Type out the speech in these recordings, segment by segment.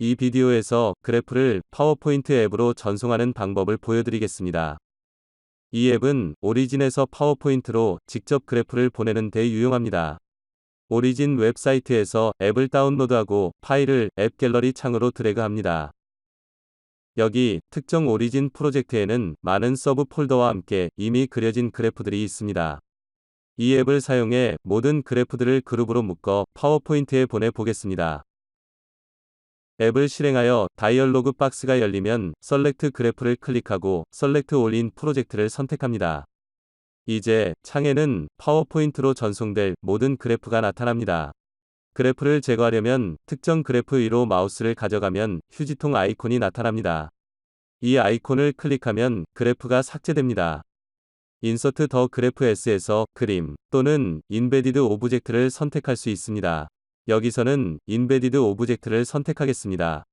이 비디오에서 그래프를 파워포인트 앱으로 전송하는 방법을 보여드리겠습니다. 이 앱은 오리진에서 파워포인트로 직접 그래프를 보내는 데 유용합니다. 오리진 웹사이트에서 앱을 다운로드하고 파일을 앱 갤러리 창으로 드래그합니다. 여기 특정 오리진 프로젝트에는 많은 서브 폴더와 함께 이미 그려진 그래프들이 있습니다. 이 앱을 사용해 모든 그래프들을 그룹으로 묶어 파워포인트에 보내 보겠습니다. 앱을 실행하여 다이얼로그 박스가 열리면 셀렉트 그래프를 클릭하고 셀렉트 올인 프로젝트를 선택합니다. 이제 창에는 파워포인트로 전송될 모든 그래프가 나타납니다. 그래프를 제거하려면 특정 그래프 위로 마우스를 가져가면 휴지통 아이콘이 나타납니다. 이 아이콘을 클릭하면 그래프가 삭제됩니다. 인서트 더 그래프 S에서 그림 또는 인베디드 오브젝트를 선택할 수 있습니다. 여기서는 인베디드 오브젝트를 선택하겠습니다.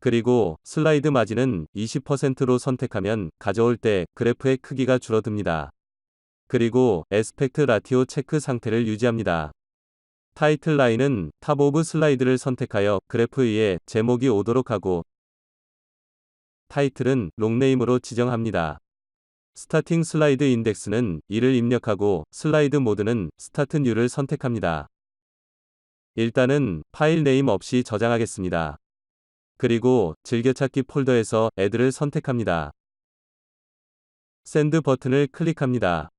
그리고 슬라이드 마진은 20%로 선택하면 가져올 때 그래프의 크기가 줄어듭니다. 그리고 에스펙트 라티오 체크 상태를 유지합니다. 타이틀 라인은 탑 오브 슬라이드를 선택하여 그래프 위에 제목이 오도록 하고 타이틀은 롱네임으로 지정합니다. 스타팅 슬라이드 인덱스는 이를 입력하고 슬라이드 모드는 스타트 뉴를 선택합니다. 일단은 파일 네임 없이 저장하겠습니다. 그리고 즐겨찾기 폴더에서 애드를 선택합니다. 샌드 버튼을 클릭합니다.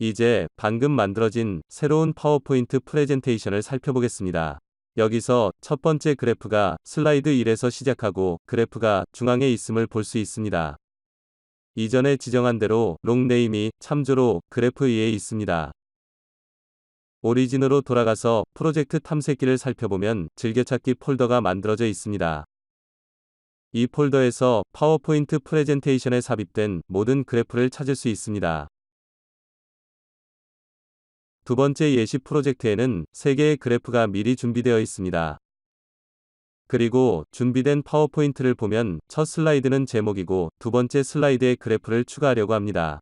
이제 방금 만들어진 새로운 파워포인트 프레젠테이션을 살펴보겠습니다. 여기서 첫 번째 그래프가 슬라이드 1에서 시작하고 그래프가 중앙에 있음을 볼 수 있습니다. 이전에 지정한 대로 롱네임이 참조로 그래프 위에 있습니다. 오리진으로 돌아가서 프로젝트 탐색기를 살펴보면 즐겨찾기 폴더가 만들어져 있습니다. 이 폴더에서 파워포인트 프레젠테이션에 삽입된 모든 그래프를 찾을 수 있습니다. 두 번째 예시 프로젝트에는 3개의 그래프가 미리 준비되어 있습니다. 그리고 준비된 파워포인트를 보면 첫 슬라이드는 제목이고 두 번째 슬라이드에 그래프를 추가하려고 합니다.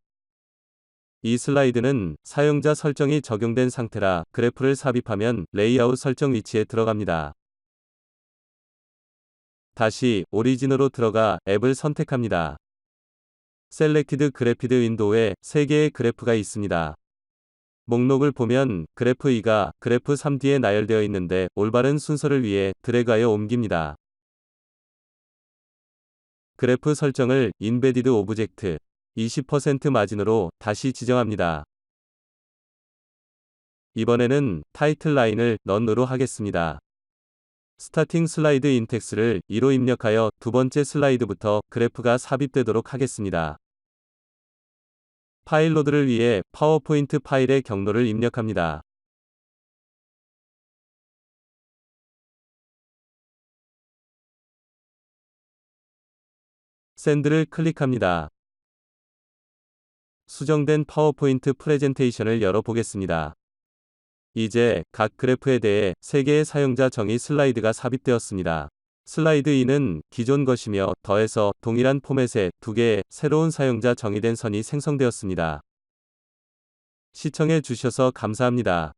이 슬라이드는 사용자 설정이 적용된 상태라 그래프를 삽입하면 레이아웃 설정 위치에 들어갑니다. 다시 오리진으로 들어가 앱을 선택합니다. 셀렉티드 그래피드 윈도우에 3개의 그래프가 있습니다. 목록을 보면 그래프 2가 그래프 3D에 나열되어 있는데 올바른 순서를 위해 드래그하여 옮깁니다. 그래프 설정을 인베디드 오브젝트 20% 마진으로 다시 지정합니다. 이번에는 타이틀 라인을 넌으로 하겠습니다. 스타팅 슬라이드 인텍스를 2로 입력하여 두 번째 슬라이드부터 그래프가 삽입되도록 하겠습니다. 파일 로드를 위해 파워포인트 파일의 경로를 입력합니다. 샌드를 클릭합니다. 수정된 파워포인트 프레젠테이션을 열어보겠습니다. 이제 각 그래프에 대해 3개의 사용자 정의 슬라이드가 삽입되었습니다. 슬라이드 2는 기존 것이며 더해서 동일한 포맷의 2개의 새로운 사용자 정의된 선이 생성되었습니다. 시청해 주셔서 감사합니다.